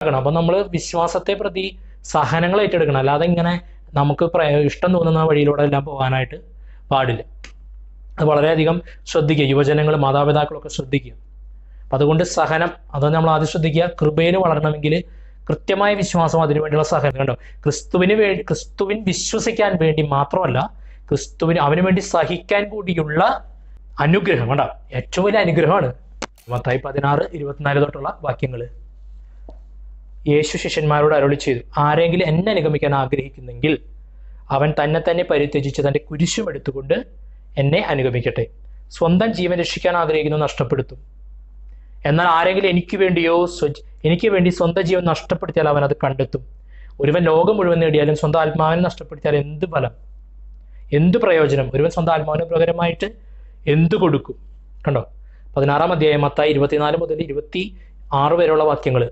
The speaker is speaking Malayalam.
അപ്പൊ നമ്മൾ വിശ്വാസത്തെ പ്രതി സഹനങ്ങൾ ഏറ്റെടുക്കണം. അല്ലാതെ ഇങ്ങനെ നമുക്ക് ഇഷ്ടം തോന്നുന്ന വഴിയിലൂടെ എല്ലാം പോകാനായിട്ട് പാടില്ല. അത് വളരെയധികം ശ്രദ്ധിക്കുക. യുവജനങ്ങൾ മാതാപിതാക്കളൊക്കെ ശ്രദ്ധിക്കുക. അപ്പം അതുകൊണ്ട് സഹനം അത് നമ്മൾ ആദ്യം ശ്രദ്ധിക്കുക. കൃപയിൽ വളരണമെങ്കിൽ കൃത്യമായ വിശ്വാസം അതിനു അതിനുവേണ്ടിയുള്ള സഹനം. കണ്ടോ? ക്രിസ്തുവിന് വേണ്ടി ക്രിസ്തുവിൻ വിശ്വസിക്കാൻ വേണ്ടി മാത്രമല്ല ക്രിസ്തുവിന് അവന് വേണ്ടി സഹിക്കാൻ കൂടിയുള്ള അനുഗ്രഹം. കണ്ടോ? ഏറ്റവും വലിയ അനുഗ്രഹമാണ്. മത്തായി പതിനാറ് ഇരുപത്തിനാല് തൊട്ടുള്ള വാക്യങ്ങൾ യേശു ശിഷ്യന്മാരോട് അരുളി ചെയ്തു. ആരെങ്കിലും എന്നെ അനുഗമിക്കാൻ ആഗ്രഹിക്കുന്നെങ്കിൽ അവൻ തന്നെ തന്നെ പരിത്യജിച്ച് തന്റെ കുരിശും എടുത്തുകൊണ്ട് എന്നെ അനുഗമിക്കട്ടെ. സ്വന്തം ജീവൻ രക്ഷിക്കാൻ ആഗ്രഹിക്കുന്നു നഷ്ടപ്പെടുത്തും. എന്നാൽ ആരെങ്കിലും എനിക്ക് വേണ്ടിയോ എനിക്ക് വേണ്ടി സ്വന്തം ജീവൻ നഷ്ടപ്പെടുത്തിയാൽ അവൻ അത് കണ്ടെത്തും. ഒരുവൻ ലോകം മുഴുവൻ നേടിയാലും സ്വന്തം ആത്മാവിനെ നഷ്ടപ്പെടുത്തിയാൽ എന്ത് ഫലം? എന്ത് പ്രയോജനം? ഒരുവൻ സ്വന്തം ആത്മാവിന് പകരമായിട്ട് എന്ത് കൊടുക്കും? കണ്ടോ? പതിനാറാം അധ്യായം മത്തായി ഇരുപത്തിനാല് മുതൽ ഇരുപത്തി ആറ് വരെയുള്ള വാക്യങ്ങൾ